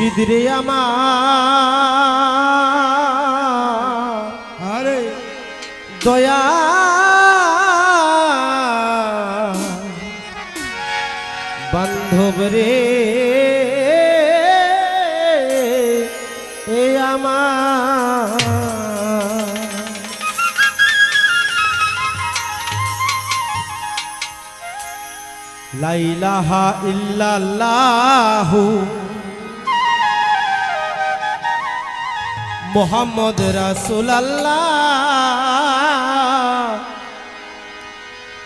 মুর্শিদ রে আমার। আরে। দয়া। বান্ধব রে এ আমার। লাইলাহা ইল্লাল্লাহু মোহাম্মদ রাসুলাল্লাহ।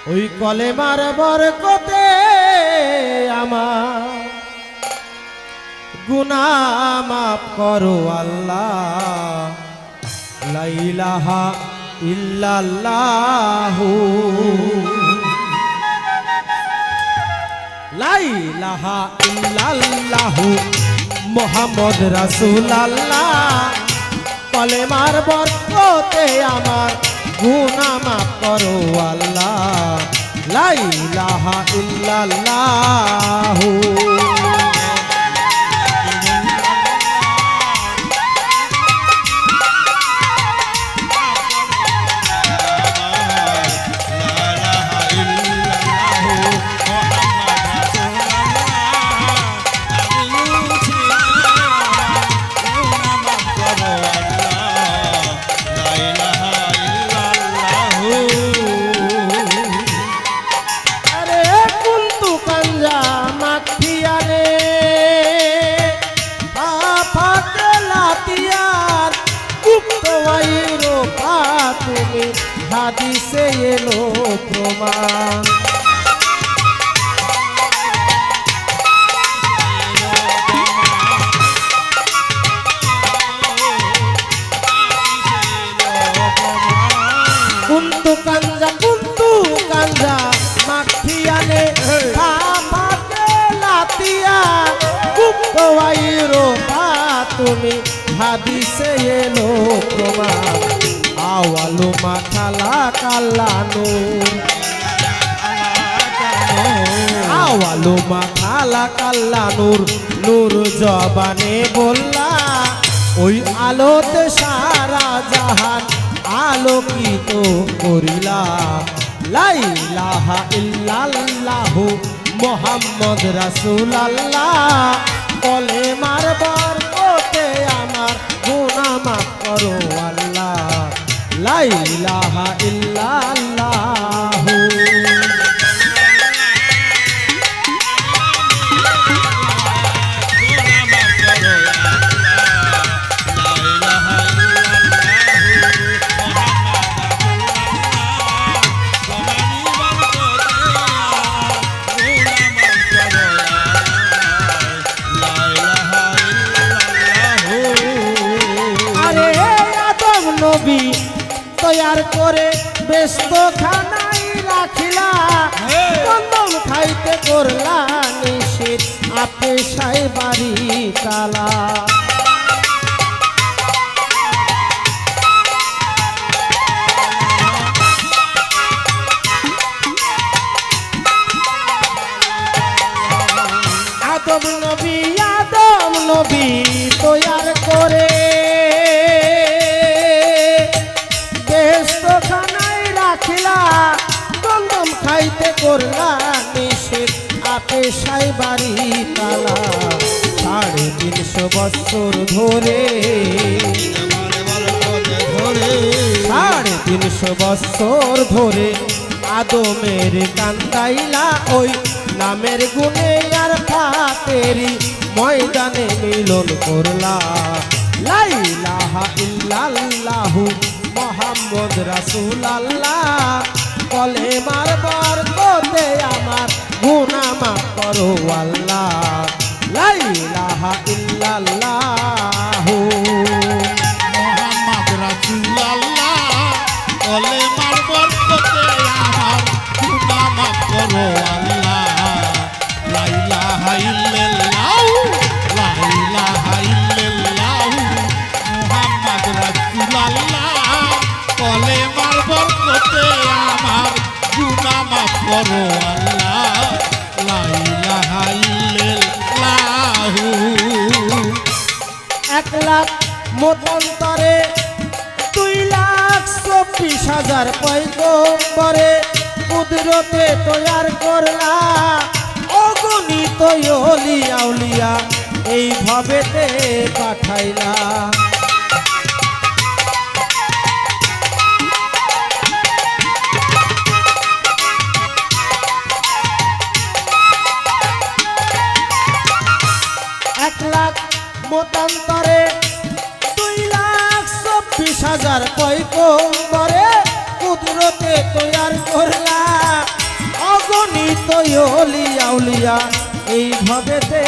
ওই কলেমার বরকতে আমার গুনা মাফ করো আল্লাহ। লাইলাহা ইল্লাল্লাহু। লাইলাহা ইল্লাল্লাহু। মোহাম্মদ রাসূলুল্লাহ। কলেমার বরকতে আমার গুনা মাফ করো আল্লাহ। লাইলাহা ইল্লাল্লাহু। হাদিসে এলো প্রমাণ। কুন্তু কাঞ্জা কুন্তু কাঞ্জা মাখিয়ানে পাপাতে লাতিয়া গুপ্ত তুমি হাদিসে এলো প্রমাণ। আওয়ালু মাখালা কাল্লানু আওয়ালু মাখালা কাল্লা নূর জবানে বললা, ওই আলোতে সারা জাহান আলোকিত করিলা। লাইলাহা ইল্লাল্লাহু মোহাম্মদ রাসূলুল্লাহ মারবার কোতে আমার গুনাহ মাফ করো আল্লাহ। লাইলাহা ইল্লাল্লাহু। তৈয়ার করে ব্যস্ত খানাই রাখিলা কন্দম খাইতে করলা নিষেধ। আপে সাই বাড়ি তালা তালা সাড়ে তিনশো বছর ধরে সাড়ে তিনশো বছর ধরে আদমের কান্দাইলা ওই নামের গুণে আর ফাতেরি ময়দানে মিলন করলা। লাইলাহা ইল্লাল্লাহু মোহাম্মদ রাসূলুল্লাহ কলে মারবার কোতে আমার গুনা মাফ করো আল্লাহ। লাইলাহা ইল্লাল্লাহ। মোহাম্মদ রাসূলুল্লাহ, বলে মার বরকতে আমার গুনা মাফ করো আল্লাহ। লাইলাহা ইল্লাল্লাহ লাইলাহা ইল্লাল্লাহ। মোহাম্মদ রাসূলুল্লাহ, বলে মার বরকতে আমার গুনা মাফ করো আল্লাহ। এক লাখ মতান্তরে দুই লাখ চব্বিশ হাজার পয়গম্বরে কুদরতে তৈয়ার করলা। অগণিত অলিয়া উলিয়া এইভাবেতে পাঠাইলা। এক লাখ মতান্তরে দুই লাখ চব্বিশ হাজার পয়গম্বরে কুদরতে তৈয়ার করলা। অগণিত অলিয়া উলিয়া এইভাবেতে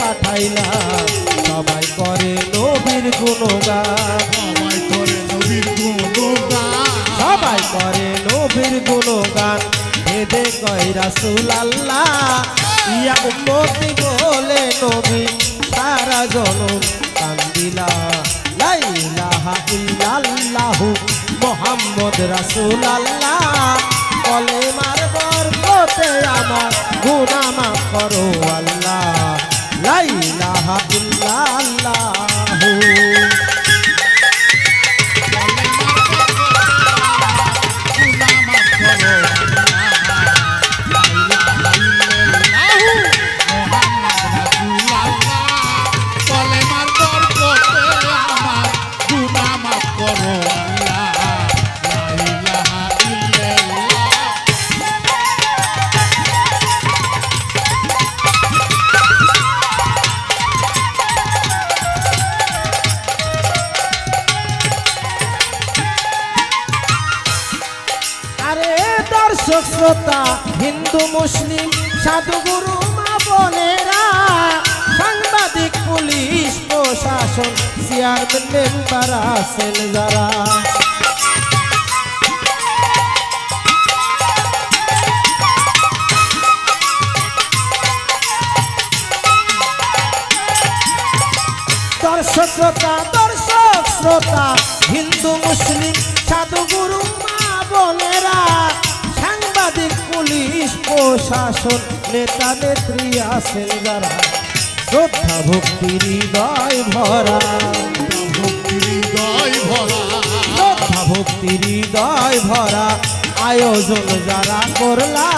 পাঠাইলা। সবাই করে নবীর গুণগান। সবাই করে নবীর গুণগান। সবাই করে নবীর গুণগান। ভেদে কয় রাসুল আল্লাহ ইয়া উম্মতি বলে নবী। সারা জনম কান্দিলা লা ইলাহা ইল্লাল্লাহু মোহাম্মদ রাসূল আল্লাহ কলে মার বরকতে আমার গুনাহ মাফ করো আল্লাহ। লা ইলাহা ইল্লাল্লাহু প্রশাসন চেয়ারম্যান মেম্বার আছেন যারা। দর্শক শ্রোতা দর্শক শ্রোতা, হিন্দু, মুসলিম সাধুগুরু মা, বোনেরা, সাংবাদিক, পুলিশ, প্রশাসন, নেতা, নেত্রী আছেন যারা। শ্রদ্ধা ভক্তি হৃদয় ভরা। ভক্তি হৃদয় ভরা শ্রদ্ধা ভক্তি হৃদয় ভরা। আয়োজন যারা করলা,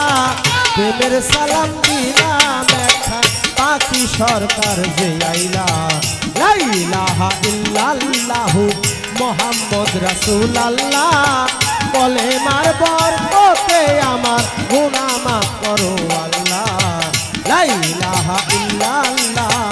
প্রেমের সালাম দিলাম একটা পাখি সরকার যে আইলা। লাইলাহা ইল্লাল্লাহু মোহাম্মদ রাসূল আল্লাহ বলে মার বরকতে আমার মাফ করো আল্লাহ। লাইলাহা ইল্লাল্লাহু।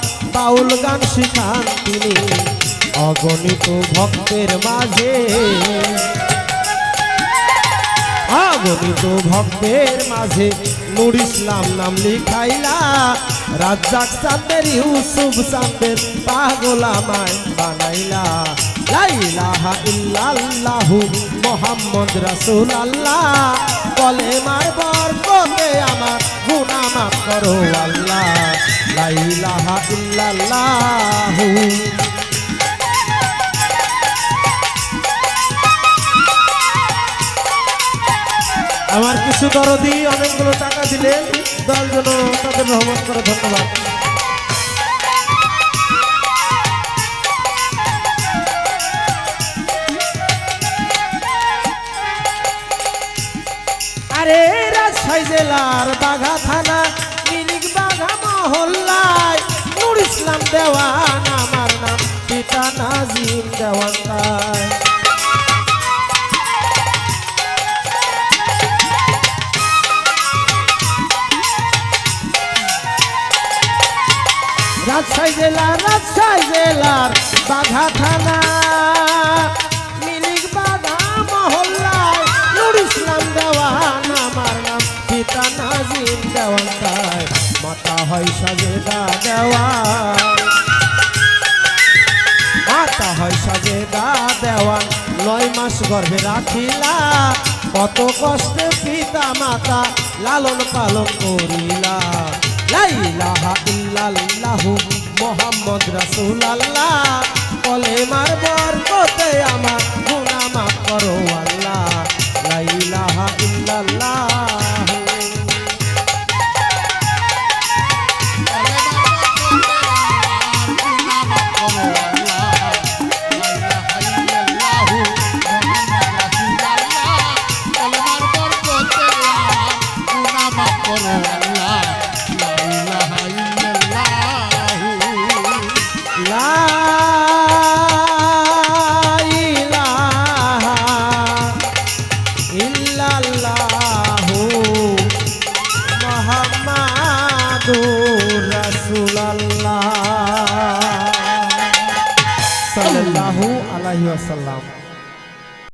বাউল গান শিখান তিনি। অগণিত ভক্তের মাঝে। অগণিত ভক্তের মাঝে নুর ইসলাম নাম লিখাইলা। রাজ্জাক চাঁদের, ইউসুফ চাঁদের পাগল আমায় বানাইলা। লাইলাহা ইল্লাল্লাহু মোহাম্মদ রাসূল আল্লাহ বলে, মার বরকতে আমার গুনাহ করো আল্লাহ লাইলাহা ইল্লাল্লাহু। আমার কিছু দরদি অনেকগুলো টাকা দিলেন দল তাদের রহমত করে ধন্যবাদ। জেলার বাঘা থানা, মিনিক বাঘা মহল্লায়। নুর ইসলাম দেওয়ান আমার নাম, পিতা নাজিম দেওয়ান রাজশাহী জেলার রাজশাহী জেলার বাঘা থানা মাতা হয় সাজেদা দেওয়ান মাতা হয় সাজেদা দেওয়ান নয় মাস গর্ভে রাখিলা, কত কষ্টে পিতা মাতা লালন পালন করিলা। লাইলাহা ইল্লাল্লাহু মোহাম্মদ রাসূলুল্লাহ। কলেমার বরকতে আমার